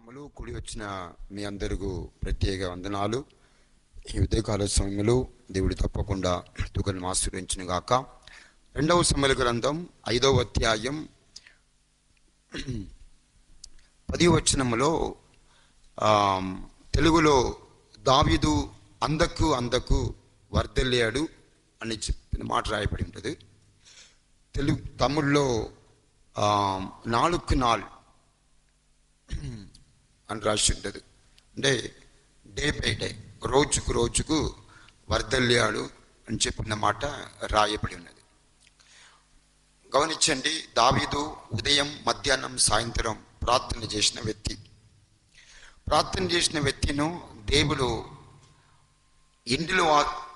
అమలు కూడి వచ్చిన మీ అందరికీ ప్రత్యేక వందనాలు. ఈ ఉదయకాల సమయంలో దేవుడు తప్పకుండా తుకను ఆశ్రయించిన గాక. రెండవ సమయ గ్రంథం ఐదవ అధ్యాయం పది వచనములో తెలుగులో దావిదు అందకు అందకు వర్దెల్లాడు అని చెప్పిన మాట రాయబడి ఉంటుంది తెలుగు తమిళ్ళో ఆ, నాలుగు నాల్. అని రాసి ఉంటుంది. అంటే డే బై డే రోజుకు రోజుకు వర్ధల్యాడు అని చెప్పిన మాట రాయబడి ఉన్నది. గమనించండి దావీదు ఉదయం మధ్యాహ్నం సాయంత్రం ప్రార్థన చేసిన వ్యక్తి. ప్రార్థన చేసిన వ్యక్తిను దేవుడు ఇంటిలో ఆ-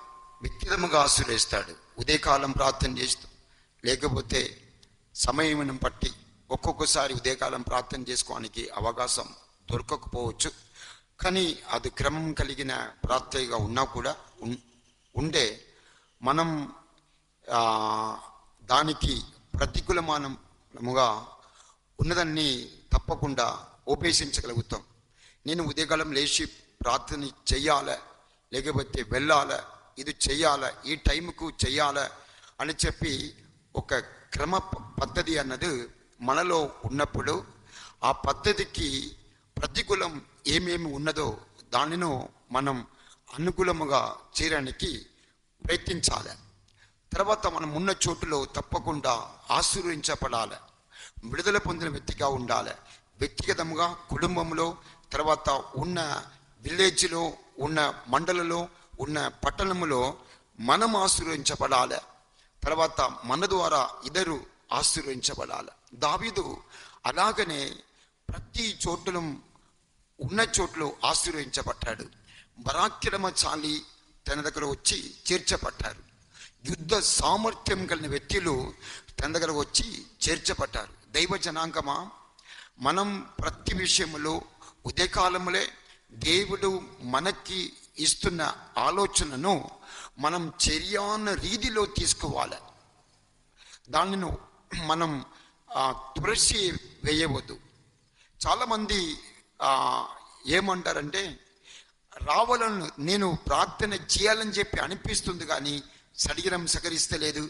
వ్యక్తిగతముగా ఆశ్రయిస్తాడు ఉదయకాలం ప్రార్థన చేస్తూ లేకపోతే సమయం బట్టి ఒక్కొక్కసారి ఉదయకాలం ప్రార్థన చేసుకోవడానికి అవకాశం దొరకకపోవచ్చు. కానీ అది క్రమం కలిగిన ప్రార్థనగా ఉన్నా కూడా ఉండే మనం దానికి ప్రతికూలమానముగా ఉన్నదాన్ని తప్పకుండా ఉపేక్షించగలుగుతాం. నేను ఉదయకాలం లేచి ప్రార్థన చెయ్యాలా లేకపోతే వెళ్ళాలా ఇది చెయ్యాలా ఈ టైంకు చెయ్యాలా అని చెప్పి ఒక క్రమ పద్ధతి అన్నది మనలో ఉన్నప్పుడు ఆ పద్ధతికి ప్రతికూలం ఏమేమి ఉన్నదో దానిను మనం అనుకూలముగా చేయడానికి ప్రయత్నించాలి. తర్వాత మనం ఉన్న చోటులో తప్పకుండా ఆశీర్వించబడాలి విడుదల పొందిన వ్యక్తిగా ఉండాలి. వ్యక్తిగతంగా కుటుంబంలో తర్వాత ఉన్న విలేజ్లో ఉన్న మండలంలో ఉన్న పట్టణంలో మనం ఆశీర్వించబడాలి తర్వాత మన ద్వారా ఇద్దరు ఆశీర్వించబడాలి దావీదు అలాగనే ప్రతి చోటును ఉన్న చోట్లో ఆశీర్వదించబడ్డాడు. పరాక్రమశాలి తన దగ్గర వచ్చి చేర్చబడ్డారు. యుద్ధ సామర్థ్యం కలిగిన వ్యక్తులు తన దగ్గర వచ్చి చేర్చబడ్డారు. దైవ జనాంగమా? మనం ప్రతి విషయంలో ఉదయకాలములే దేవుడు మనకి ఇస్తున్న ఆలోచనను మనం చర్యాన రీతిలో తీసుకోవాలి. దానిని మనం తులసి వేయవద్దు. చాలామంది ఏమంటారంటే రావాలను నేను ప్రార్థన చేయాలని చెప్పి అనిపిస్తుంది కానీ శరీరం సహకరిస్తలేదు.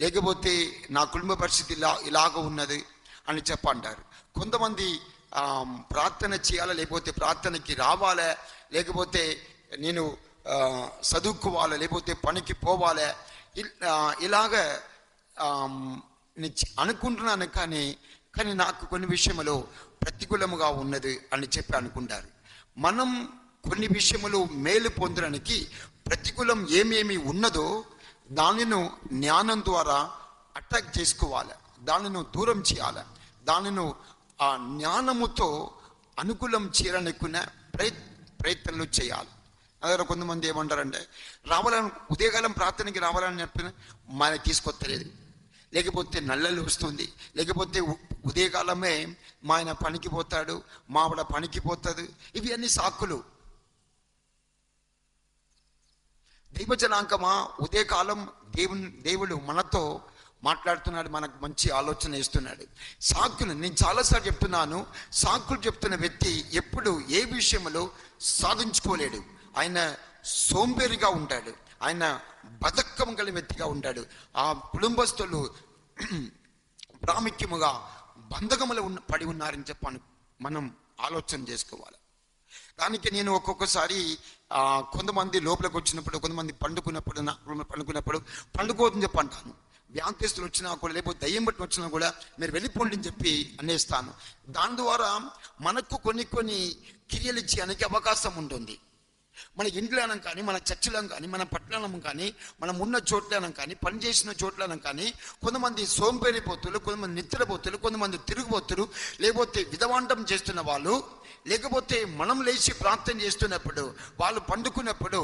లేకపోతే నా కుటుంబ పరిస్థితి ఇలా ఇలాగ ఉన్నది అని చెప్పంటారు. కొంతమంది ప్రార్థన చేయాలా లేకపోతే ప్రార్థనకి రావాలా లేకపోతే నేను చదువుకోవాలా లేకపోతే పనికి పోవాలా ఇల్- ఇలాగ అనుకుంటున్నాను కానీ కానీ నాకు కొన్ని విషయంలో ప్రతికూలముగా ఉన్నది అని చెప్పి అనుకుంటారు. మనం కొన్ని విషయములు మేలు పొందడానికి ప్రతికూలం ఏమేమి ఉన్నదో దానిను జ్ఞానం ద్వారా అటాక్ చేసుకోవాలి. దానిని దూరం చేయాలి. దానిని ఆ జ్ఞానముతో అనుకూలం చేయాలనుకున్న ప్రయత్ ప్రయత్నాలు చేయాలి. అదే కొంతమంది ఏమంటారంటే రావాలని ఉదయకాలం ప్రార్థనకి రావాలని చెప్పిన మనకి తీసుకొత్తలేదు లేకపోతే నల్లలు వస్తుంది. లేకపోతే ఉదయకాలమే మా ఆయన పనికి పోతాడు మా ఆవిడ పనికి పోతుంది. ఇవి అన్ని సాకులు. దైవజనాంకమా ఉదయకాలం దేవుని దేవుడు మనతో మాట్లాడుతున్నాడు మనకు మంచి ఆలోచన ఇస్తున్నాడు. సాకులు నేను చాలాసార్లు చెప్తున్నాను సాకులు చెప్తున్న వ్యక్తి ఎప్పుడు ఏ విషయంలో సాధించుకోలేడు. ఆయన సోంబేరిగా ఉంటాడు. ఆయన బతకం గల వ్యక్తిగా ఉంటాడు. ఆ కుటుంబస్తులు ప్రాముఖ్యముగా బంధకములు ఉన్న పడి ఉన్నారని చెప్పాను మనం ఆలోచన చేసుకోవాలి. దానికి నేను ఒక్కొక్కసారి కొంతమంది లోపలికి వచ్చినప్పుడు కొంతమంది పండుకున్నప్పుడు నా పండుకున్నప్పుడు పండుకోవద్దని చెప్పి అంటాను. వ్యాంతిస్తులు వచ్చినా కూడా లేకపోతే దయ్యం బట్టి వచ్చినా కూడా మీరు వెళ్ళిపోండి అని చెప్పి అనేస్తాను. దాని ద్వారా మనకు కొన్ని కొన్ని క్రియలు ఇచ్చే అవకాశం ఉంటుంది. మన ఇంట్లోనం కానీ మన చర్చిలం కానీ మన పట్టణం కానీ మనం ఉన్న చోట్లనం కానీ పని చేసిన చోట్లనం కానీ కొంతమంది సోంపేరిపోతులు కొంతమంది నిద్రపోతులు కొంతమంది తిరుగుబోతులు లేకపోతే విధవాండం చేస్తున్న వాళ్ళు లేకపోతే మనం లేచి ప్రార్థన చేస్తున్నప్పుడు వాళ్ళు పండుకున్నప్పుడు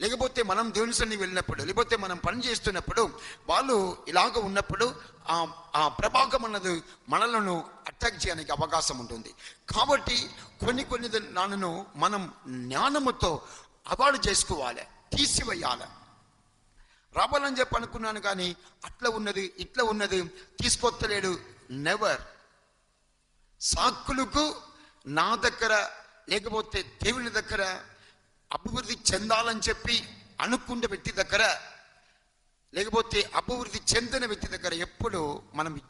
లేకపోతే మనం దేవుని సన్ని వెళ్ళినప్పుడు లేకపోతే మనం పని చేస్తున్నప్పుడు వాళ్ళు ఇలాగ ఉన్నప్పుడు ఆ ఆ ప్రభావం అన్నది మనలను అటాక్ చేయడానికి అవకాశం ఉంటుంది. కాబట్టి కొన్ని కొన్ని దానిను మనం జ్ఞానముతో అవార్డు చేసుకోవాలి తీసివేయాలి. రావాలని చెప్పి అనుకున్నాను కానీ అట్లా ఉన్నది ఇట్లా ఉన్నది తీసుకొత్తలేడు నెవర్ సాకులకు నా దగ్గర లేకపోతే దేవుని దగ్గర అభివృద్ధి చెందాలని చెప్పి అనుకున్న వ్యక్తి దగ్గర లేకపోతే అభివృద్ధి చెందిన వ్యక్తి దగ్గర ఎప్పుడు మనం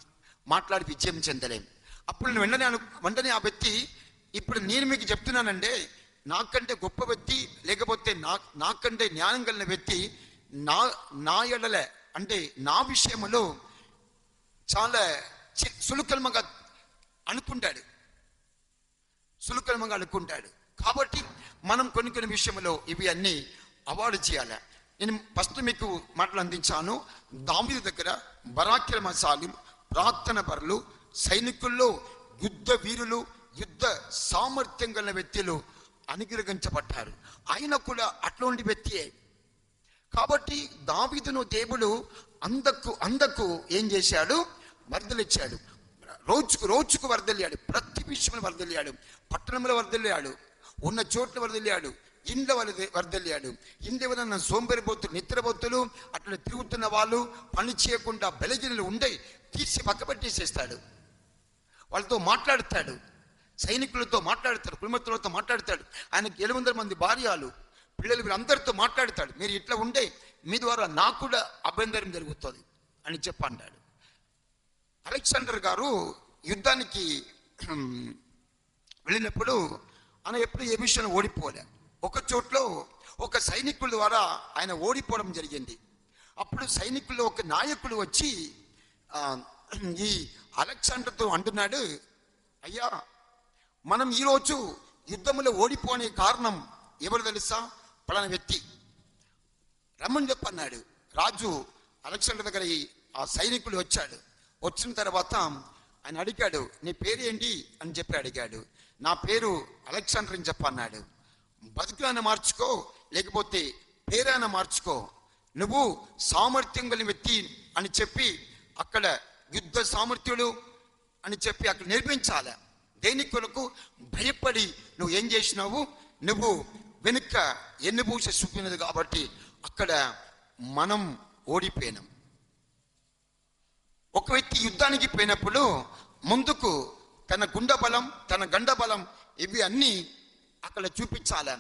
మాట్లాడి విజయం చెందలేం. అప్పుడు నేను వెంటనే అను వెంటనే ఆ వ్యక్తి ఇప్పుడు నేను మీకు చెప్తున్నానండి నాకంటే గొప్ప వ్యక్తి లేకపోతే నా నాకంటే జ్ఞానం కలిగిన వ్యక్తి నా నా ఎడల అంటే నా విషయంలో చాలా చి- సులుకల్మగా అనుకుంటాడు. సులుకల్మగా అనుకుంటాడు. కాబట్టి మనం కొన్ని కొన్ని విషయంలో ఇవి అన్నీ అవార్డు చేయాలి. నేను ఫస్ట్ మీకు మాటలు అందించాను. దావిది దగ్గర పరాక్రమశాలు ప్రార్థన పరులు సైనికుల్లో యుద్ధ వీరులు యుద్ధ సామర్థ్యం గల వ్యక్తులు అనుగ్రహించబడ్డారు. ఆయన కూడా అట్లాంటి వ్యక్తియే. కాబట్టి దావిదును దేవుడు అందకు అందకు ఏం చేశాడు? వరదలిచ్చాడు. రోజుకు రోజుకు వరదలియాడు. ప్రతి విషయంలో వరదలియాడు. పట్టణంలో వరదలియాడు. ఉన్న చోట్ల వరదలియాడు ఇండ్ల వరద వరదలియాడు ఇండ్ల ఎవరన్నా సోంబరిపోతులు నిద్రపోతులు అట్లా తిరుగుతున్న వాళ్ళు పని చేయకుండా బలజనులు ఉండే తీసి పక్కబట్టేసేస్తాడు వాళ్ళతో మాట్లాడతాడు. సైనికులతో మాట్లాడతాడు కుటుంబతులతో మాట్లాడతాడు. ఆయనకి ఏడు వందల మంది భార్యలు పిల్లలు వీళ్ళందరితో మాట్లాడతాడు. మీరు ఇట్లా ఉండే మీ ద్వారా నాకు కూడా అభ్యంతరం జరుగుతుంది అని చెప్పన్నాడు. అలెగ్జాండర్ గారు యుద్ధానికి వెళ్ళినప్పుడు ఆయన ఎప్పుడు ఏ విషయంలో ఓడిపోలే. ఒక చోట్లో ఒక సైనికుల ద్వారా ఆయన ఓడిపోవడం జరిగింది. అప్పుడు సైనికుల్లో ఒక నాయకుడు వచ్చి ఈ అలెగ్జాండర్తో అంటున్నాడు అయ్యా మనం ఈరోజు యుద్ధంలో ఓడిపోనే కారణం ఎవరు తెలుసా? పలానా వ్యక్తి. రమ్మని చెప్పన్నాడు రాజు అలెగ్జాండర్ దగ్గర ఆ సైనికుడు వచ్చాడు. వచ్చిన తర్వాత ఆయన అడిగాడు నీ పేరు ఏంటి అని చెప్పి అడిగాడు. నా పేరు అలెగ్జాండర్ అని చెప్పన్నాడు. బతుకులను మార్చుకో లేకపోతే పేరైనా మార్చుకో. నువ్వు సామర్థ్యం కలిగిన వ్యక్తి అని చెప్పి అక్కడ యుద్ధ సామర్థ్యుడు అని చెప్పి అక్కడ నిర్మించాలి. దేని కొరకు? భయపడి నువ్వు ఏం చేసినావు? నువ్వు వెనుక ఎన్నుభూష చూపినది కాబట్టి అక్కడ మనం ఓడిపోయినాం. ఒక వ్యక్తి యుద్ధానికి పోయినప్పుడు ముందుకు తన గుండ బలం తన గండ బలం ఇవి అన్నీ అక్కడ చూపించాలి.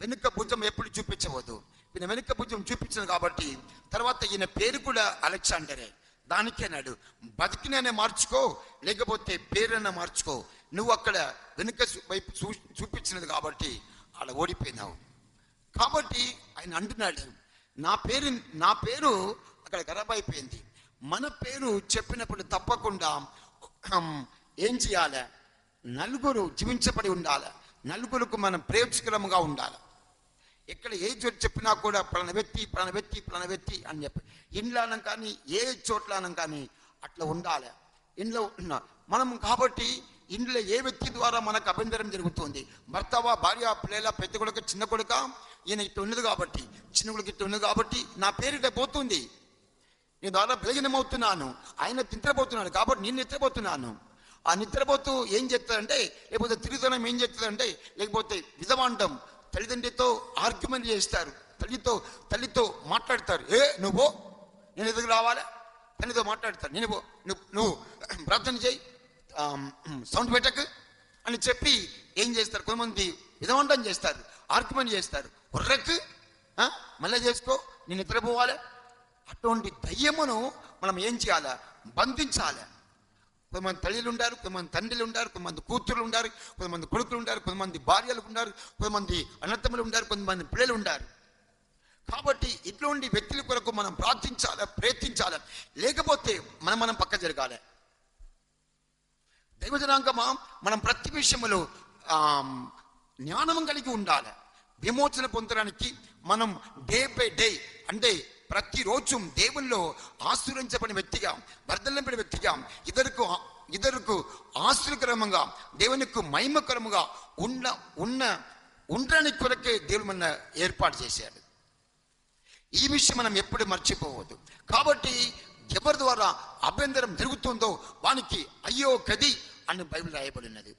వెనుక భుజం ఎప్పుడు చూపించవద్దు ఈయన వెనుక భుజం చూపించదు కాబట్టి తర్వాత ఈయన పేరు కూడా అలెగ్జాండరే. దానికేనాడు బతికినైనా మార్చుకో లేకపోతే పేరైనా మార్చుకో. నువ్వు అక్కడ వెనుక వైపు చూ చూపించినది కాబట్టి అలా ఓడిపోయినావు. కాబట్టి ఆయన అంటున్నాడు నా పేరు నా పేరు అక్కడ ఖరాబ్ అయిపోయింది మన పేరు చెప్పినప్పుడు తప్పకుండా ఏం చేయాలి? నలుగురు జీవించబడి ఉండాలి. నలుగురికి మనం ప్రేక్షకరముగా ఉండాలి. ఎక్కడ ఏ చోటు చెప్పినా కూడా పలాన వ్యక్తి పలాన వ్యక్తి వ్యక్తి అని చెప్పి. ఇండ్లానం కానీ ఏ చోట్లనం కానీ అట్లా ఉండాలి. ఇండ్లో ఉన్న మనం కాబట్టి ఇంట్లో ఏ వ్యక్తి ద్వారా మనకు అభ్యంతరం జరుగుతుంది? భర్తవా భార్య పిల్లల పెద్ద కొడుక చిన్న కొడుక? ఈయన ఇట్టు ఉన్నది కాబట్టి చిన్న కొడుకు ఇట్టు ఉన్నది కాబట్టి నా పేరిట పోతుంది. నేను ద్వారా బలహీనమవుతున్నాను. ఆయన నిద్రపోతున్నాడు కాబట్టి నేను నిద్రపోతున్నాను ఆ నిద్రపోతూ ఏం చేస్తాడంటే లేకపోతే తిరుగుతనం ఏం చేస్తుందంటే లేకపోతే విధవాండం తల్లిదండ్రితో ఆర్గ్యుమెంట్ చేస్తారు తల్లితో తల్లితో మాట్లాడతారు. ఏ నువ్వు నేను ఎదుగు రావాలా? తల్లితో మాట్లాడతారు. నేను పో- నువ్వు నువ్వు ప్రార్థన చేయి సౌండ్ పెట్టకు అని చెప్పి ఏం చేస్తారు? కొంతమంది విధవంతం చేస్తారు ఆర్గ్యుమెంట్ చేస్తారు. ఉర్రకు మళ్ళీ చేసుకో నేను నిద్రపోవాలి. అటువంటి దయ్యమును మనం ఏం చేయాలి? బంధించాలి. కొంతమంది తల్లిలు ఉంటారు కొంతమంది తండ్రులు ఉంటారు కొంతమంది కూతురులు ఉంటారు కొంతమంది కొడుకులు ఉంటారు కొంతమంది భార్యలు ఉంటారు కొంతమంది అన్నతములు ఉంటారు కొంతమంది పిల్లలు ఉంటారు కాబట్టి ఇటువంటి వ్యక్తుల కొరకు మనం ప్రార్థించాలి ప్రయత్నించాలి? లేకపోతే మనం మనం పక్క జరగాలి? దైవజనాంగమా మనం ప్రతి విషయంలో జ్ఞానం కలిగి ఉండాలి? విమోచన పొందడానికి మనం డే బై డే అంటే ప్రతిరోజు దేవుల్లో ఆశ్రయించబడిన వ్యక్తిగా వర్ధలింపడిన వ్యక్తిగా ఇద్దరుకు ఇద్దరుకు ఆశ్రయకరముగా దేవునికి మహిమకరముగా ఉన్న ఉన్న ఉండడానికి కొరకే దేవుడు మన ఏర్పాటు చేశాడు. ఈ విషయం మనం ఎప్పుడు మర్చిపోవద్దు. కాబట్టి ఎవరి ద్వారా అభ్యంతరం జరుగుతుందో వానికి అయ్యో కది అని బైబిల్ రాయబడినది.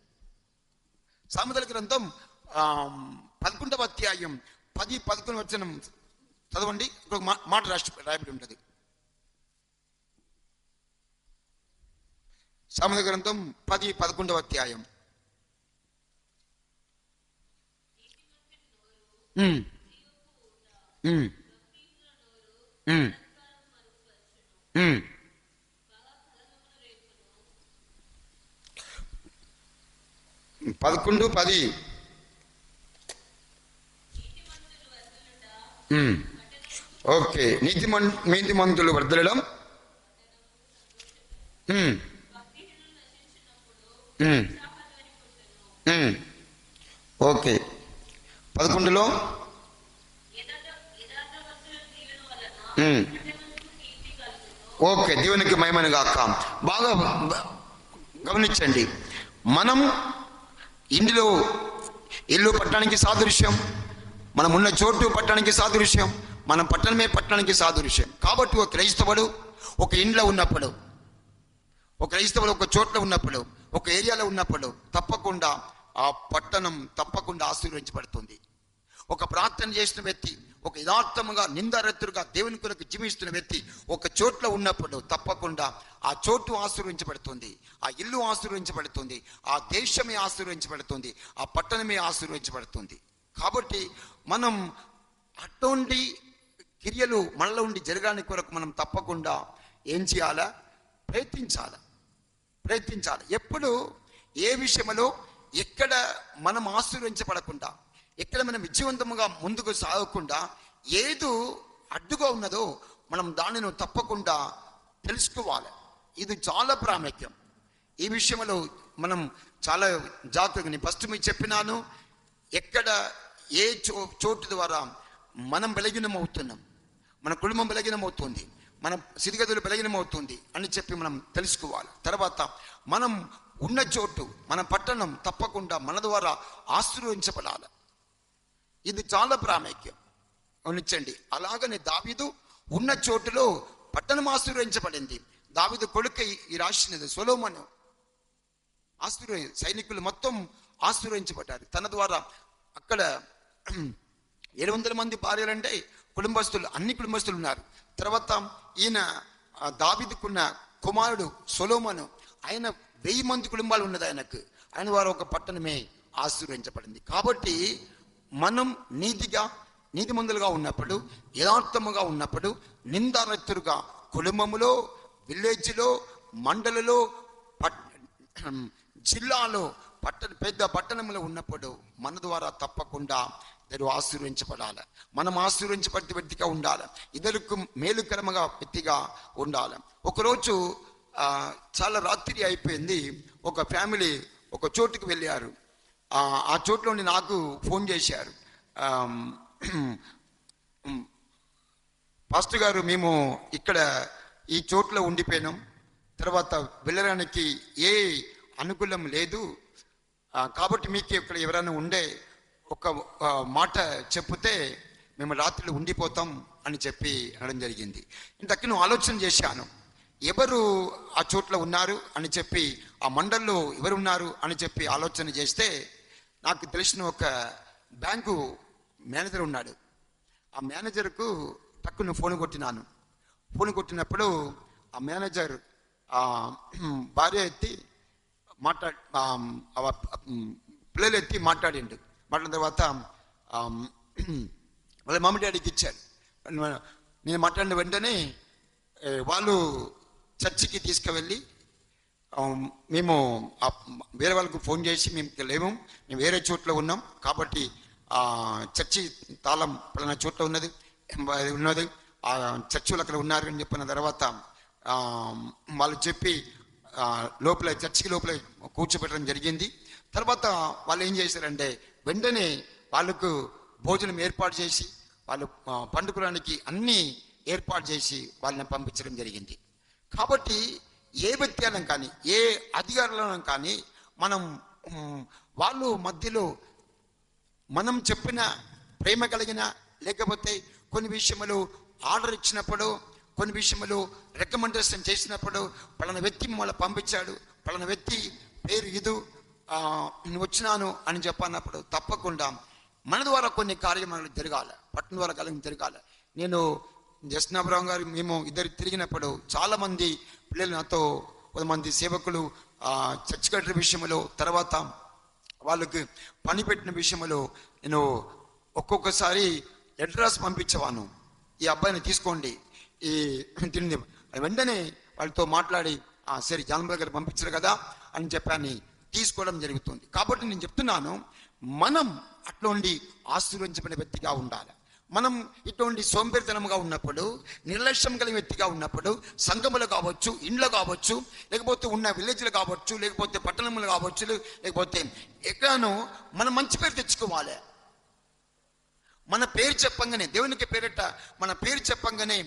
సామెతల గ్రంథం ఆ, పదకొండవ అధ్యాయం పది పదకొండు వచ్చిన చదవండి. ఇక్కడ మాట రాష్ట్ర రాయబడి ఉంటుంది. సామెత గ్రంథం పది పదకొండవ అధ్యాయం. పదకొండు పది. ఓకే. నీతిమన్ నీతిమంతులు వర్ధలడం. ఓకే. పదకొండులో? ఓకే. దేవునికి మహిమను గాక. బాగా గమనించండి. మనం ఇందులో ఇల్లు పట్టడానికి సాదృశ్యం. మనం ఉన్న చోటు పట్టడానికి సాదృశ్యం. మనం పట్టణమే పట్టణానికి సాదృశ్యం. కాబట్టి ఒక క్రైస్తవుడు ఒక ఇంట్లో ఉన్నప్పుడు ఒక క్రైస్తవుడు ఒక చోట్ల ఉన్నప్పుడు ఒక ఏరియాలో ఉన్నప్పుడు తప్పకుండా ఆ పట్టణం తప్పకుండా ఆశీర్వదించబడుతుంది. ఒక ప్రార్థన చేసిన వ్యక్తి ఒక యథార్థముగా నిందారత్తుగా దేవుని కొరకు జీవిస్తున్న వ్యక్తి ఒక చోట్ల ఉన్నప్పుడు తప్పకుండా ఆ చోటు ఆశీర్వించబడుతుంది ఆ ఇల్లు ఆశీర్వించబడుతుంది ఆ దేశమే ఆశీర్వించబడుతుంది ఆ పట్టణమే ఆశీర్వించబడుతుంది కాబట్టి మనం అటువంటి క్రియలు మనలో ఉండి జరగడానికి కొరకు మనం తప్పకుండా ఏం చేయాలా? ప్రయత్నించాలి? ప్రయత్నించాలి? ఎప్పుడు? ఏ విషయంలో? ఎక్కడ మనం ఆశీర్వించబడకుండా ఎక్కడ మనం విజయవంతముగా ముందుకు సాగకుండా ఏదో అడ్డుగా ఉన్నదో మనం దానిని తప్పకుండా తెలుసుకోవాలి. ఇది చాలా ప్రాముఖ్యం. ఈ విషయంలో మనం చాలా జాగ్రత్తగా నేను ఫస్ట్ మీకు చెప్పినాను ఎక్కడ ఏ చో చోటు ద్వారా మనం బలహీనం అవుతున్నాం మన కుటుంబం బలహీనమవుతుంది. మన స్థితిగతులు బలహీనమవుతుంది అని చెప్పి మనం తెలుసుకోవాలి. తర్వాత మనం ఉన్న చోటు మన పట్టణం తప్పకుండా మన ద్వారా ఆశీర్వదించబడాలి. ఇది చాలా ప్రాముఖ్యం. గమనించండి. అలాగనే దావీదు ఉన్న చోటులో పట్టణం ఆశీర్వదించబడింది. దావిదు కొడుకు ఈ రాసినది సొలోమను. ఆశీర్వ సైనికులు మొత్తం ఆశీర్వదించబడ్డారు. తన ద్వారా అక్కడ ఏడు వందల మంది భార్యలంటే కుటుంబస్తులు అన్ని కుటుంబస్తులు ఉన్నారు. తర్వాత ఈయన ఆ, కుమారుడు సొలోమను ఆయన వెయ్యి మంది కుటుంబాలు ఉన్నది ఆయనకు. ఆయన వారు ఒక పట్టణమే ఆశీర్వదించబడింది కాబట్టి మనం నీతిగా నీతిమంతులుగా ఉన్నప్పుడు యథార్థముగా ఉన్నప్పుడు నిందారత్తురుగా కుటుంబములో విలేజ్లో మండలిలో పట్ జిల్లాలో పట్టణ పెద్ద పట్టణంలో ఉన్నప్పుడు మన ద్వారా తప్పకుండా ఇద్దరు ఆశీర్వించబడాలి. మనం ఆశీర్వించబడి వ్యక్తిగా ఉండాలి. ఇద్దరికి మేలుకరముగా వ్యక్తిగా ఉండాలి. ఒకరోజు చాలా రాత్రి అయిపోయింది. ఒక ఫ్యామిలీ ఒక చోటుకు వెళ్ళారు. ఆ, చోట్లోని నాకు ఫోన్ చేశారు. ఆమ్, పాస్టర్ గారు మేము ఇక్కడ ఈ చోట్ల ఉండిపోయినాం. తర్వాత వెళ్ళడానికి ఏ అనుకూలం లేదు. కాబట్టి మీకు ఇక్కడ ఎవరైనా ఉండే ఒక మాట చెప్తే మేము రాత్రులు ఉండిపోతాం అని చెప్పి అనడం జరిగింది. నేను నువ్వు ఆలోచన చేశాను. ఎవరు ఆ చోట్ల ఉన్నారు అని చెప్పి ఆ మండల్లో ఎవరు ఉన్నారు అని చెప్పి ఆలోచన చేస్తే నాకు తెలిసిన ఒక బ్యాంకు మేనేజర్ ఉన్నాడు. ఆ మేనేజర్కు టక్కును ఫోన్ కొట్టినాను. ఫోన్ కొట్టినప్పుడు ఆ మేనేజర్ ఆ, భార్య ఎత్తి మాట్లాడి పిల్లలు ఎత్తి మాట్లాడిండు. మాట్లాడిన తర్వాత వాళ్ళ మమ్మీ డాడీకి ఇచ్చారు నేను మాట్లాడిన వెంటనే వాళ్ళు చర్చికి తీసుకువెళ్ళి మేము వేరే వాళ్ళకు ఫోన్ చేసి మేము లేము మేము వేరే చోట్ల ఉన్నాం. కాబట్టి చర్చి తాళం పలానా చోట్ల ఉన్నది ఉన్నది ఆ చర్చిలు అక్కడ ఉన్నారు అని చెప్పిన తర్వాత వాళ్ళు చెప్పి లోపల చర్చికి లోపల కూర్చోబెట్టడం జరిగింది. తర్వాత వాళ్ళు ఏం చేశారంటే వెంటనే వాళ్ళకు భోజనం ఏర్పాటు చేసి వాళ్ళు పండుకోవడానికి అన్నీ ఏర్పాటు చేసి వాళ్ళని పంపించడం జరిగింది. కాబట్టి ఏ వ్యక్తి కానీ ఏ అధికారులను కానీ మనం వాళ్ళు మధ్యలో మనం చెప్పిన ప్రేమ కలిగిన లేకపోతే కొన్ని విషయములు ఆర్డర్ ఇచ్చినప్పుడు కొన్ని విషయములు రికమెండేషన్ చేసినప్పుడు పలానా వ్యక్తి మిమ్మల్ని పంపించాడు పలానా వ్యక్తి పేరు ఇదు వచ్చినాను అని చెప్పన్నప్పుడు తప్పకుండా మన ద్వారా కొన్ని కార్యక్రమాలు జరగాలి. పట్టణ ద్వారా కలిగి జరగాలి. నేను జస్నాభరావు గారు మేము ఇద్దరు తిరిగినప్పుడు చాలామంది పిల్లలు నాతో కొంతమంది సేవకులు చర్చ్ కట్టిన విషయంలో తర్వాత వాళ్ళకి పని పెట్టిన విషయంలో నేను ఒక్కొక్కసారి అడ్రస్ పంపించేవాను. ఈ అబ్బాయిని తీసుకోండి. ఈ తిండి. వెంటనే వాళ్ళతో మాట్లాడి సరే జానపద గారు పంపించారు కదా అని చెప్పాను. తీసుకోవడం జరుగుతుంది. కాబట్టి నేను చెప్తున్నాను మనం అట్లాంటి ఆశీర్వదించబడిన వ్యక్తిగా ఉండాలి. మనం ఇటువంటి సోంబేరితనంగా ఉన్నప్పుడు నిర్లక్ష్యం కలిగిన వ్యక్తిగా ఉన్నప్పుడు సంఘములు కావచ్చు ఇండ్లు కావచ్చు లేకపోతే ఉన్న విలేజ్లు కావచ్చు లేకపోతే పట్టణములు కావచ్చు లేకపోతే ఎక్కడనో మనం మంచి పేరు తెచ్చుకోవాలి. మన పేరు చెప్పంగానే దేవునికి పేరిట మన పేరు చెప్పంగానే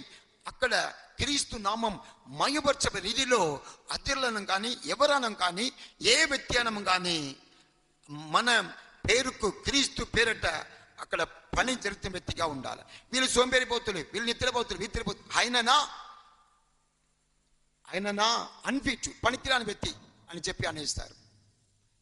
అక్కడ క్రీస్తు నామం మయపరచ రీతిలో అతిర్లనం కానీ ఎవరనం కానీ ఏ వ్యత్యానం కానీ మన పేరుకు క్రీస్తు పేరట అక్కడ పని జరుగుతున్న వ్యక్తిగా ఉండాలి. వీళ్ళు సోంబేరిపోతులు వీళ్ళు నిద్రపోతులు వీతిరిపోతులు ఆయననా? ఆయననా? అన్ఫిట్ పనికిరాని వ్యక్తి అని చెప్పి అనేస్తారు.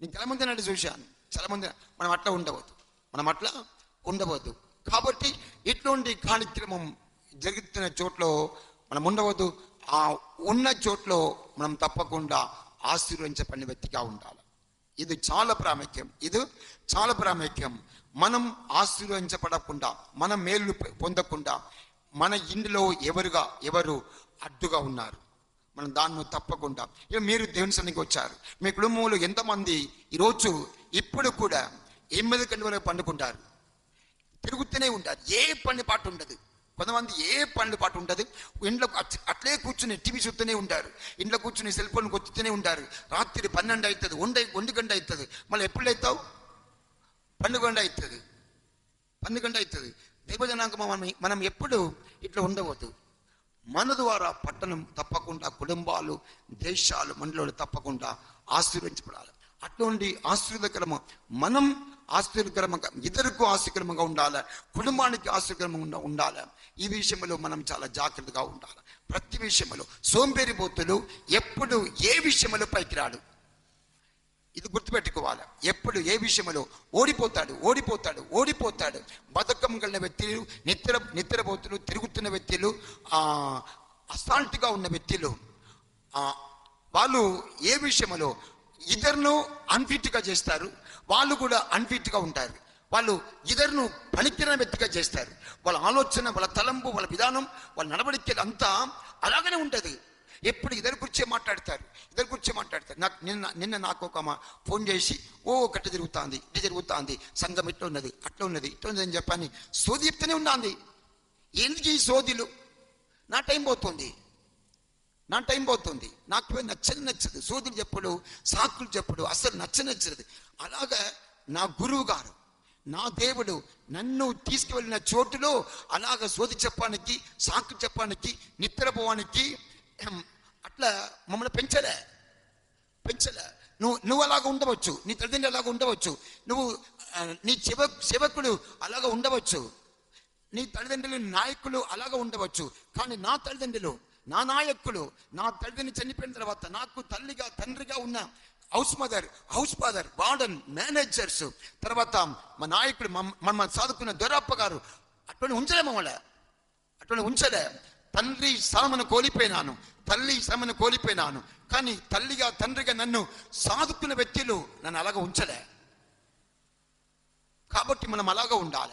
నేను చాలా మంది నన్ను చూశాను. చాలా మంది మనం అట్లా ఉండవద్దు. మనం అట్లా ఉండవద్దు. కాబట్టి ఇటువంటి కార్యక్రమం జరుగుతున్న చోట్లో మనం ఉండవద్దు. ఆ ఉన్న చోట్లో మనం తప్పకుండా ఆశీర్వించబడిన వ్యక్తిగా ఉండాలి. ఇది చాలా ప్రాముఖ్యం. ఇది చాలా ప్రాముఖ్యం. మనం ఆశీర్వదించబడకుండా మనం మేలు పొందకుండా మన ఇంటిలో ఎవరుగా ఎవరు అడ్డుగా ఉన్నారు? మనం దాన్ని తప్పకుండా. ఇక మీరు దేవుని సన్నిధికి వచ్చారు. మీ కుటుంబంలో ఎంతమంది ఈరోజు ఇప్పుడు కూడా ఎనిమిది గంటల వరకు పండుకుంటారు? తిరుగుతూనే ఉంటారు. ఏ పని పాటు ఉండదు. కొంతమంది ఏ పనులు పాటు ఉండదు ఇంట్లో అట్లే కూర్చుని టీవీ చూస్తూనే ఉంటారు. ఇంట్లో కూర్చుని సెల్ ఫోన్ కొట్టుతూనే ఉంటారు. రాత్రి పన్నెండు అవుతుంది ఒండి ఒంటి గంట అవుతుంది మళ్ళీ ఎప్పుడు అవుతావు పన్నెండు గంట అవుతుంది పన్నెండు గంట అవుతుంది దైవజనాంగం మనం మనం ఎప్పుడు ఇట్లా ఉండవద్దు. మన ద్వారా పట్టణం తప్పకుండా కుటుంబాలు దేశాలు మనలో తప్పకుండా ఆశీర్వించబడాలి అటువంటి ఆశీర్వదకరము మనం ఆశీర్వదకరంగా ఇతరులకు ఆశీర్కరంగా ఉండాలి? కుటుంబానికి ఆశీర్కరంగా ఉండాలి? ఈ విషయంలో మనం చాలా జాగ్రత్తగా ఉండాలి? ప్రతి విషయంలో. సోంబేరిపోతులు ఎప్పుడు ఏ విషయంలో పైకి రాడు ఇది గుర్తుపెట్టుకోవాలి? ఎప్పుడు ఏ విషయంలో? ఓడిపోతాడు ఓడిపోతాడు ఓడిపోతాడు. బతుకం కలిగిన వ్యక్తులు నిద్ర నిద్రపోతులు తిరుగుతున్న వ్యక్తులు అసాల్ట్గా ఉన్న వ్యక్తులు వాళ్ళు ఏ విషయంలో? ఇద్దరును అన్ఫిట్గా చేస్తారు. వాళ్ళు కూడా అన్ఫిట్గా ఉంటారు. వాళ్ళు ఇద్దరును పనికిరాని వ్యక్తిగా చేస్తారు. వాళ్ళ ఆలోచన వాళ్ళ తలంపు వాళ్ళ విధానం వాళ్ళ నడవడికలు అంతా అలాగనే ఉంటుంది. ఎప్పుడు ఇద్దరు కూర్చే మాట్లాడతారు. ఇద్దరు కూర్చే మాట్లాడతారు. నాకు నిన్న నిన్న నాకు ఒక ఫోన్ చేసి ఓ ఒకటి జరుగుతుంది ఇది జరుగుతుంది సంఘం ఇట్లా ఉన్నది అట్లా ఉన్నది ఇట్లా ఉన్నది అని చెప్పని సోది చెప్తూనే ఉన్నాంది ఎందుకు ఈ సోదిలు? నా టైం పోతుంది. నా టైం పోతుంది. నాకు నచ్చని నచ్చదు. సోదులు చెప్పుడు సాకులు చెప్పుడు అసలు నచ్చ నచ్చదు. అలాగా నా గురువు గారు నా దేవుడు నన్ను తీసుకువెళ్ళిన చోటులో అలాగ సోది చెప్పడానికి సాకు చెప్పడానికి నిద్రపోవడానికి అట్లా మమ్మల్ని పెంచలే. పెంచలే. నువ్వు నువ్వు అలాగ ఉండవచ్చు. నీ తల్లిదండ్రులు అలాగ ఉండవచ్చు. నువ్వు నీ సేవ సేవకుడు అలాగ ఉండవచ్చు. నీ తల్లిదండ్రులు నాయకులు అలాగ ఉండవచ్చు. కానీ నా తల్లిదండ్రులు నా నాయకులు నా తల్లిని చనిపోయిన తర్వాత నాకు తల్లిగా తండ్రిగా ఉన్న house mother house father warden managers తర్వాత మా నాయకుడు మన సాదుకున్న దొరప్ప గారు అటువంటి ఉంచలే మమ్మల్ని అటువంటి ఉంచలే. తండ్రి శ్రమను కోల్పోయినాను. తల్లి శ్రమను కోల్పోయినాను. కానీ తల్లిగా తండ్రిగా నన్ను సాదుకున్న వ్యక్తులు నన్ను అలాగ ఉంచలే. కాబట్టి మనం అలాగ ఉండాలి.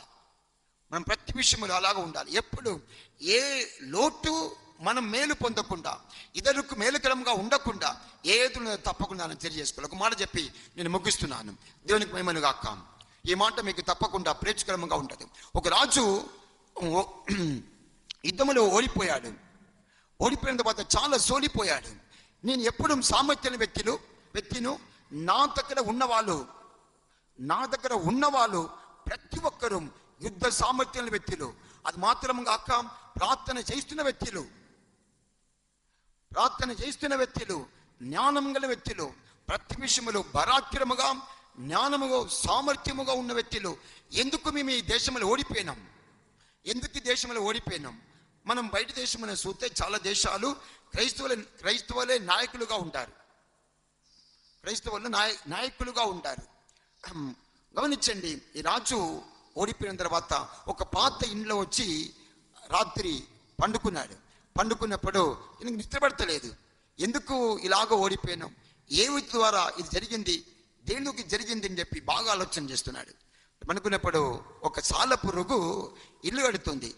మనం ప్రతి విషయంలో అలాగ ఉండాలి. ఎప్పుడు? ఏ లోటు మనం మేలు పొందకుండా ఇతరులకు మేలుకరంగా ఉండకుండా ఏ ఉన్నదో తప్పకుండా తెలియజేసుకోవాలి. ఒక మాట చెప్పి నేను ముగిస్తున్నాను. దేవునికి మేమను కాక ఈ మాట మీకు తప్పకుండా ప్రేక్షకరంగా ఉంటుంది. ఒక రాజు యుద్ధంలో యుద్ధములో ఓడిపోయాడు. ఓడిపోయిన తర్వాత చాలా సోలిపోయాడు. నేను ఎప్పుడు సామర్థ్యం వ్యక్తులు వ్యక్తిను నా దగ్గర ఉన్నవాళ్ళు నా దగ్గర ఉన్నవాళ్ళు ప్రతి ఒక్కరూ యుద్ధ సామర్థ్యం వ్యక్తులు. అది మాత్రం కాక ప్రార్థన చేస్తున్న వ్యక్తులు. ప్రార్థన చేస్తున్న వ్యక్తులు జ్ఞానం గల వ్యక్తులు ప్రతి విషయములు పరాక్రముగా జ్ఞానముగా సామర్థ్యముగా ఉన్న వ్యక్తులు ఎందుకు మేము ఈ దేశంలో ఓడిపోయినాం? ఎందుకు ఈ దేశంలో ఓడిపోయినాం? మనం బయట దేశంలో చూస్తే చాలా దేశాలు క్రైస్తవుల క్రైస్తవులే నాయకులుగా ఉంటారు. క్రైస్తవులు నాయ నాయకులుగా ఉంటారు. గమనించండి ఈ రాజు ఓడిపోయిన తర్వాత ఒక పాత ఇంట్లో వచ్చి రాత్రి పండుకున్నాడు. పండుకున్నప్పుడు ఈయనకి నిద్రపడతలేదు ఎందుకు ఇలాగ ఓడిపోయాను? ఏ ద్వారా ఇది జరిగింది? దేనికి జరిగింది అని చెప్పి బాగా ఆలోచన చేస్తున్నాడు. పండుకున్నప్పుడు ఒక సాలపు రుగు ఇల్లు కడుతుంది.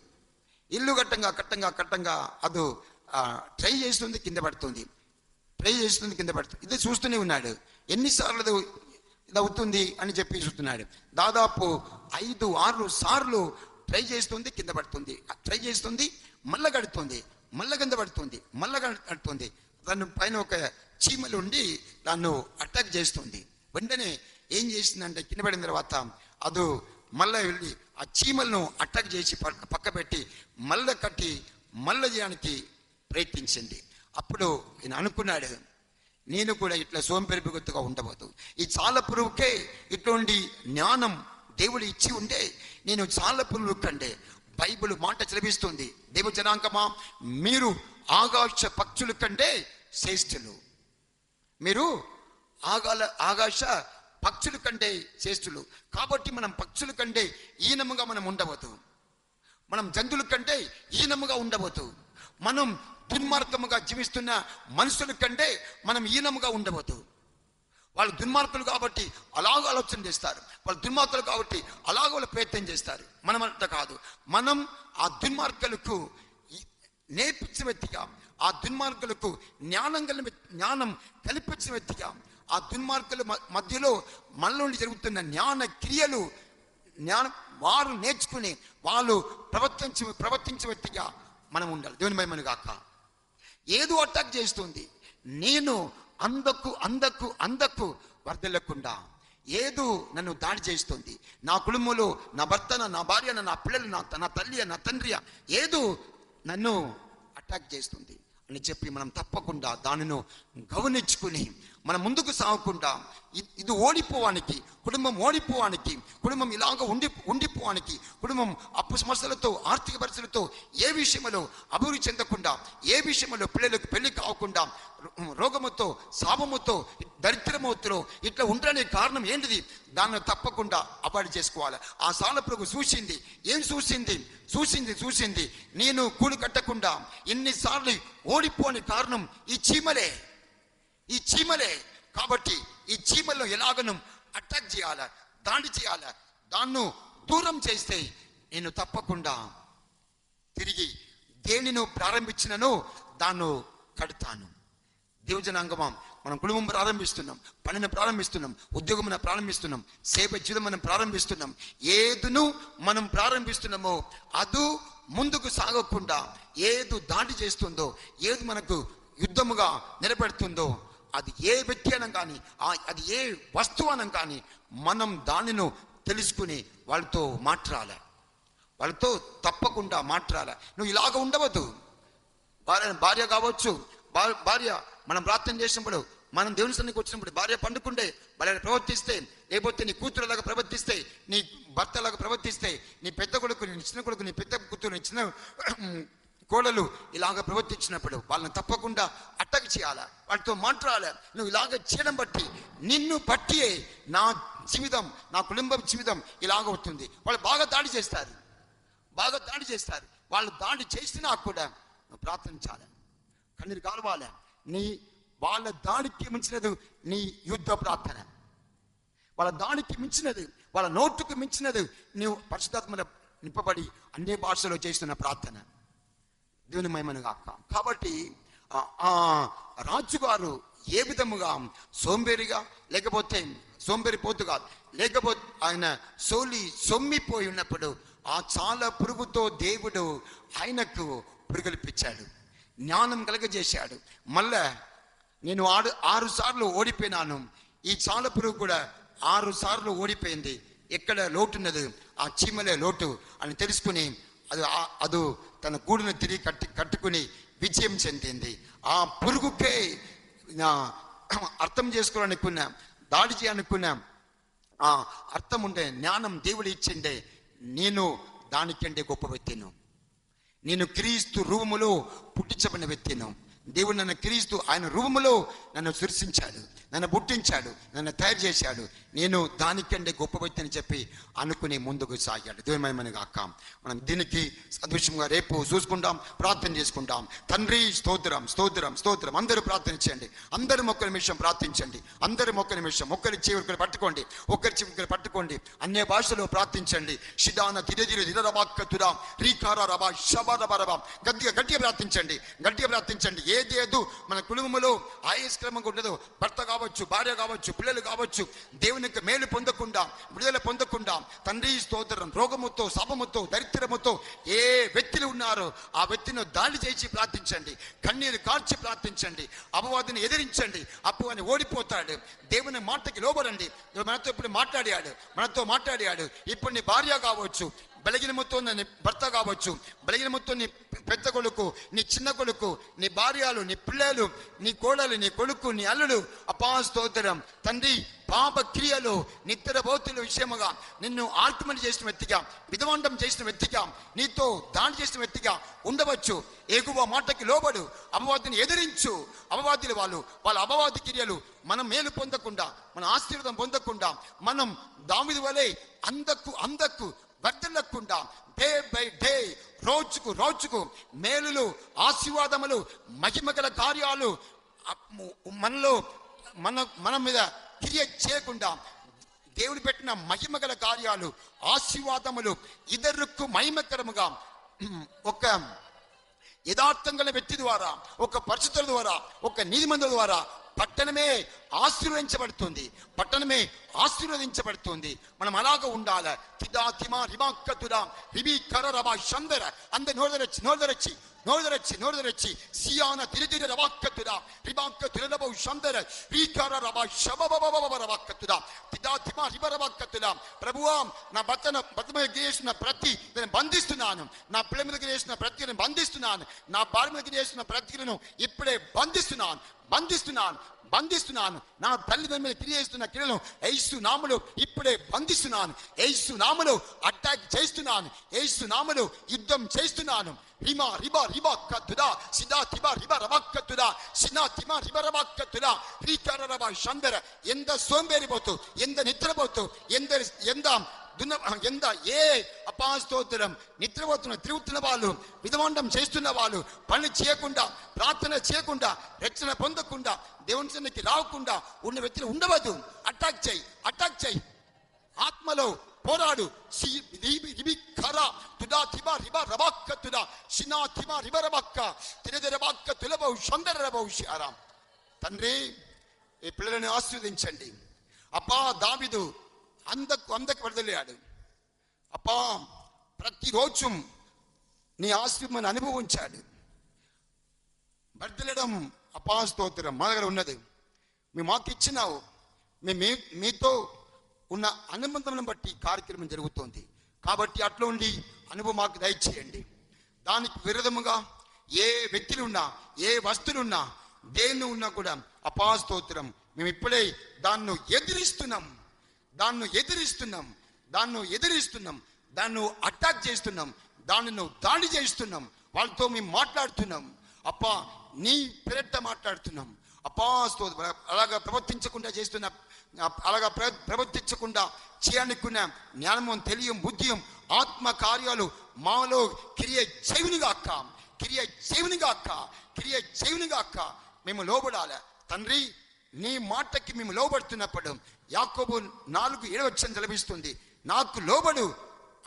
ఇల్లు కట్టంగా కట్టంగా కట్టంగా అది ట్రై చేస్తుంది కింద పడుతుంది. ట్రై చేస్తుంది కింద పడుతుంది. ఇది చూస్తూనే ఉన్నాడు. ఎన్నిసార్లు ఇది ఇది అవుతుంది అని చెప్పి చూస్తున్నాడు. దాదాపు ఐదు ఆరు సార్లు ట్రై చేస్తుంది కింద పడుతుంది. ట్రై చేస్తుంది మళ్ళా కడుతుంది. మళ్ళా పడుతుంది మళ్ళా కడుతుంది దాని పైన ఒక చీమలు ఉండి దాన్ని అటాక్ చేస్తుంది. వెంటనే ఏం చేసిందంటే కింద పడిన తర్వాత అది మళ్ళీ వెళ్ళి ఆ చీమలను అటాక్ చేసి పక్క పెట్టి మళ్ళా కట్టి మళ్ళా చేయడానికి ప్రయత్నించింది. అప్పుడు ఈయన అనుకున్నాడు నేను కూడా ఇట్లా సోంపెరిపిగుత్తుగా ఉండబోదు ఈ చాల పురుగుకే ఇటువంటి జ్ఞానం దేవుడు ఇచ్చి ఉంటే నేను చాల పురుగు కంటే బైబిల్ మాట చదివిస్తుంది దేవ జనాంగమా మీరు ఆకాశ పక్షుల కంటే శ్రేష్ఠులు. మీరు ఆగాల ఆకాశ పక్షుల కంటే శ్రేష్ఠులు. కాబట్టి మనం పక్షుల కంటే ఈనముగా మనం ఉండవద్దు. మనం జంతువుల కంటే ఈనముగా ఉండవద్దు. మనం దుర్మార్గముగా జీవిస్తున్న మనుషుల కంటే మనం ఈనముగా ఉండవద్దు. వాళ్ళు దుర్మార్గులు కాబట్టి అలాగ ఆలోచన చేస్తారు. వాళ్ళు దుర్మార్గులు కాబట్టి అలాగ వాళ్ళు ప్రయత్నం చేస్తారు. మనం అంత కాదు. మనం ఆ దుర్మార్గులకు నేర్పించిన వ్యక్తిగా ఆ దుర్మార్గులకు జ్ఞానం కలిపి జ్ఞానం కల్పించిన వ్యక్తిగా ఆ దుర్మార్గుల మ- మధ్యలో మనలోని నుండి జరుగుతున్న జ్ఞాన క్రియలు జ్ఞానం వారు నేర్చుకుని వాళ్ళు ప్రవర్తించ ప్రవర్తించే వ్యక్తిగా మనం ఉండాలి. దేవుని మహిమను కాక ఏదో అటాక్ చేస్తుంది. నేను అందకు అందకు అందకు వర్దలకుండా ఏదో నన్ను దాడి చేస్తుంది నా కుటుంబంలో నా భర్త నా భార్య నా పిల్లలు నా నా తల్లి నా తండ్రి ఏదో నన్ను అటాక్ చేస్తుంది అని చెప్పి మనం తప్పకుండా దానిను గమనించుకుని మనం ముందుకు సాగకుండా ఇది ఓడిపోవానికి కుటుంబం ఓడిపోవానికి కుటుంబం ఇలాగ ఉండి ఉండిపోవానికి కుటుంబం అప్పు సమస్యలతో ఆర్థిక పరిస్థితులతో ఏ విషయంలో అభివృద్ధి చెందకుండా ఏ విషయంలో పిల్లలకు పెళ్ళి కాకుండా రోగముతో శాపముతో దరిద్రమవుతులో ఇట్లా ఉండడానికి కారణం ఏంటిది? దాన్ని తప్పకుండా అవాయిడ్ చేసుకోవాలి. ఆ సాల ప్రభు చూసింది ఏం చూసింది? చూసింది చూసింది. నేను కూడు కట్టకుండా ఎన్నిసార్లు ఓడిపోని కారణం ఈ చీమలే. ఈ చీమలే. కాబట్టి ఈ చీమల్లో ఎలాగను అటాక్ చేయాల దాడి చేయాల దాన్ని దూరం చేస్తే నేను తప్పకుండా తిరిగి దేనిను ప్రారంభించినను దాన్ని కడతాను. దేవజనాంగమం మనం కుటుంబం ప్రారంభిస్తున్నాం పనిని ప్రారంభిస్తున్నాం ఉద్యోగం ప్రారంభిస్తున్నాం సేవ జీవితం మనం ప్రారంభిస్తున్నాం. ఏదును మనం ప్రారంభిస్తున్నామో అదు ముందుకు సాగకుండా ఏదు దాడి చేస్తుందో ఏది మనకు యుద్ధముగా నిలబెడుతుందో అది ఏ వ్యక్తి అనం కానీ అది ఏ వస్తువు అనం కానీ మనం దానిను తెలుసుకుని వాళ్ళతో మాట్లాడాలి. వాళ్ళతో తప్పకుండా మాట్లాడాలి. నువ్వు ఇలాగ ఉండవద్దు. భార్య భార్య కావచ్చు భార్య మనం ప్రార్థన చేసినప్పుడు మనం దేవుని సన్నిధికి వచ్చినప్పుడు భార్య పండుకుంటే భార్య ప్రవర్తిస్తే లేకపోతే నీ కూతురులాగా ప్రవర్తిస్తే నీ భర్తలాగా ప్రవర్తిస్తే నీ పెద్ద కొడుకు నీ చిన్న కొడుకు నీ పెద్ద కూతురు నీ చిన్న కోడలు ఇలాగ ప్రవర్తించినప్పుడు వాళ్ళని తప్పకుండా అట్టక్ చేయాల? వాళ్ళతో మాట్లాడాలి? నువ్వు ఇలాగ చేయడం బట్టి నిన్ను బట్టి నా జీవితం నా కుటుంబం జీవితం ఇలాగ అవుతుంది. వాళ్ళు బాగా దాడి చేస్తారు. బాగా దాడి చేస్తారు. వాళ్ళు దాడి చేసినా కూడా నువ్వు ప్రార్థించాలి కన్నీరు కాలవాలి? నీ వాళ్ళ దాడికి మించినది నీ యుద్ధ ప్రార్థన. వాళ్ళ దాడికి మించినది వాళ్ళ నోటుకు మించినది నీవు పరిశుధాత్మలో నింపబడి అన్ని భాషలో చేస్తున్న ప్రార్థన. దేవుని మహిమను కాక కాబట్టి ఆ- రాజుగారు ఏ విధముగా సోంబేరిగా లేకపోతే సోంబేరి పోతుగా లేకపోతే ఆయన సోలి సొమ్మిపోయి ఉన్నప్పుడు ఆ చాలా పురుగుతో దేవుడు ఆయనకు పురుగులిపించాడు. జ్ఞానం కలగజేశాడు. మళ్ళా నేను ఆడు ఆరు సార్లు ఓడిపోయినాను. ఈ చాలా పురుగు కూడా ఆరు సార్లు ఓడిపోయింది. ఎక్కడ లోటున్నది? ఆ చీమలే లోటు అని తెలుసుకుని అది అది తన గూడును తిరిగి కట్టి కట్టుకుని విజయం చెందింది. ఆ పురుగుకే నా అర్థం చేసుకోవాలనుకున్నా దాడి చేయాలనుకున్నా ఆ అర్థం ఉండే జ్ఞానం దేవుడు ఇచ్చిండే నేను దానికంటే గొప్ప వ్యక్తిను. నేను క్రీస్తు రూములో పుట్టించబడిన వ్యక్తిను. దేవుడు నన్ను క్రీస్తు ఆయన రూములో నన్ను సృష్టించాడు నన్ను పుట్టించాడు నన్ను తయారు చేశాడు. నేను దానికంటే గొప్ప వ్యక్తి అని చెప్పి అనుకుని ముందుకు సాగాడు. దేవమయమని కాక మనం దీనికి సంతోషంగా రేపు చూసుకుంటాం ప్రార్థన చేసుకుంటాం. తండ్రి స్తోత్రం స్తోత్రం స్తోత్రం. అందరూ ప్రార్థన చేయండి. అందరూ ఒక్క నిమిషం ప్రార్థించండి. అందరూ ఒక్క నిమిషం ఒక్కరి చెవి పట్టుకోండి. ఒక్కరి చెవి పట్టుకోండి. అన్య భాషలో ప్రార్థించండి. షిదాన తిరదిరు దిరరబాక్కతురా రీకార రబా శబ రబ రబా గట్టిగా గట్టిగా ప్రార్థించండి. గట్టిగా ప్రార్థించండి. ఏదేదు మన కుటుంబంలో ఆయుష్క్రమంగా ఉండదు. భర్త కావచ్చు భార్య కావచ్చు పిల్లలు కావచ్చు దేవునికి మేలు పొందకుండా విడుదల పొందకుండా తండ్రి స్తోత్రం రోగముతో శాపముతో దరిద్రముతో ఏ వ్యక్తులు ఉన్నారో ఆ వ్యక్తిని దాడి చేసి ప్రార్థించండి. కన్నీరు కార్చి ప్రార్థించండి. అపవాదిని ఎదిరించండి. అప్పు అని ఓడిపోతాడు. దేవుని మాటకి లోబడండి. మనతో ఇప్పుడు మాట్లాడాడు. మనతో మాట్లాడాడు. ఇప్పుడు నీ భార్య కావచ్చు బలగినముతో నీ భర్త కావచ్చు. బలగినముతో నీ పెద్ద కొడుకు నీ చిన్న కొడుకు నీ భార్యలు నీ పిల్లలు నీ కోడలు నీ కొడుకు నీ అల్లుడు. అపాస్తోత్తరం తండ్రి పాప క్రియలు నిద్రపోతుల విషయముగా నిన్ను ఆల్టమని చేసిన వ్యక్తిగా విధవండం చేసిన వ్యక్తిగా నీతో దాడి చేసిన వ్యక్తిగా ఉండవచ్చు. ఎగువ మాటకి లోబడు. అపవాదిని ఎదిరించు. అపవాదులు వాళ్ళు వాళ్ళ అపవాది క్రియలు మనం మేలు పొందకుండా మన ఆశీర్వాదం పొందకుండా మనం దామిది వలె అందకు అందకు వర్ధలకుండా డే బై డే రోజుకు రోజుకు మేలులు ఆశీర్వాదములు మహిమగల కార్యాలు మనలో మన మన మీద క్రియ చేయకుండా. దేవుడు పెట్టిన మహిమగల కార్యాలు ఆశీర్వాదములు ఇద్దరుకు మహిమకరముగా ఒక యథార్థం గల వ్యక్తి ద్వారా ఒక పరిస్థితుల ద్వారా ఒక నీతిమంతుల ద్వారా పట్టణమే ఆశీర్వదించబడుతుంది. పట్టణమే ఆశీర్వదించబడుతుంది. మనం అలాగ ఉండాలి. తిదా తిమా రిమాక్కతుడా రిబి కర రబా షందర నోదరచ్చి నోదరచ్చి నోదరచ్చి నోదరచ్చి సియాన తిరిదిరి రవాక్కతుడా రిబాక్క తిరబౌ షందర రీకర రబా శబబబబబ రవాక్కతుడా తిదా తిమా రిబ రవాక్కతుడా ప్రభువా నా భర్తను భర్త మీద చేసిన ప్రతి నేను బంధిస్తున్నాను నా పిల్ల మీద చేసిన ప్రతి నేను బంధిస్తున్నాను నా భార్య మీద చేసిన ప్రతిను ఇప్పుడే బంధిస్తున్నాను బంధిస్తున్నాను బంధిస్తున్నాను. నా తల్లిదండ్రుల తిరిగేస్తున్న క్రియలను ఏసు నామలు ఇప్పుడే బంధిస్తున్నాను. ఏసు నామలు అటాక్ చేస్తున్నాను. ఏసు నామలు యుద్ధం చేస్తున్నాను. రిమా రిబా రిబా కత్తుదా సిదా తిబా రిబా రబా కత్తుదా సినా తిమా రిబా రబా కత్తుదా రీకార రబా షందర ఎంత సోంబేరిపోతూ ఎంత నిద్రపోతూ ఎంత ఎంత దున్న ఎంత? ఏ అపాస్తోత్రం నిద్రపోతున్న తిరుగుతున్న వాళ్ళు విధమండం చేస్తున్న వాళ్ళు పని చేయకుండా ప్రార్థన చేయకుండా రక్షణ పొందకుండా దేవుని సన్నిధికి రాకుండా ఉన్న వ్యక్తులు ఉండవద్దు. అటాక్ చేయి అటాక్ చేయి. ఆత్మలో పోరాడు. తుదా తులబౌ రబౌ తండ్రి ఈ పిల్లలను ఆశీర్వదించండి. అప్పా దావిదు అందకు అందకు వదిలేయాడు అప్పా ప్రతిరోజు నీ ఆశీర్వాన్ని అనుభవించాడు. వర్దలడం అపాస్తోత్రం మా దగ్గర ఉన్నది. మీ మాకు ఇచ్చినావు. మేము మీతో ఉన్న అనుబంధం బట్టి కార్యక్రమం జరుగుతోంది. కాబట్టి అట్లా ఉండి అనుభవం మాకు దయచేయండి. దానికి విరుద్ధముగా ఏ వ్యక్తులు ఉన్నా ఏ వస్తువులున్నా దేన్ని ఉన్నా కూడా అపాస్తోత్రం మేము ఇప్పుడే దాన్ని ఎదిరిస్తున్నాం. దాన్ని ఎదిరిస్తున్నాం. దాన్ని ఎదిరిస్తున్నాం. దాన్ని అటాక్ చేస్తున్నాం. దానిని దాడి చేస్తున్నాం. వాళ్ళతో మేము మాట్లాడుతున్నాం. అప్ప నీ పెరట మాట్లాడుతున్నాం. అపాస్తో అలాగా ప్రవర్తించకుండా చేస్తున్న అలాగా ప్ర ప్రవర్తించకుండా చేయనుకున్న జ్ఞానము తెలియం బుద్ధియం ఆత్మ కార్యాలు మాలో క్రియ చేయనుగాక క్రియ చేయనుగాక క్రియ అక్క. మేము లోబడాలి? తండ్రి నీ మాటకి మేము లోబడుతున్నప్పుడు యాకోబు నాలుగు ఏడవచ్చని జలభిస్తుంది నాకు లోబడు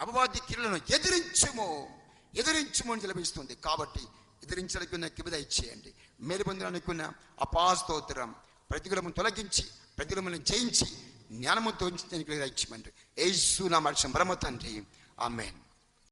అపవాది క్రియలను ఎదిరించుము ఎదిరించుము అని జలభిస్తుంది కాబట్టి ఎదిరించడానికి కిబిద ఇచ్చేయండి. మేలు పొందడానికి అపాస్తోత్రం ప్రతికూలము తొలగించి ప్రతికూలములను జయించి జ్ఞానముతో ఇచ్చిమంటారు ఏసు నా వర్షం బ్రహ్మ తండ్రి. ఆమెన్.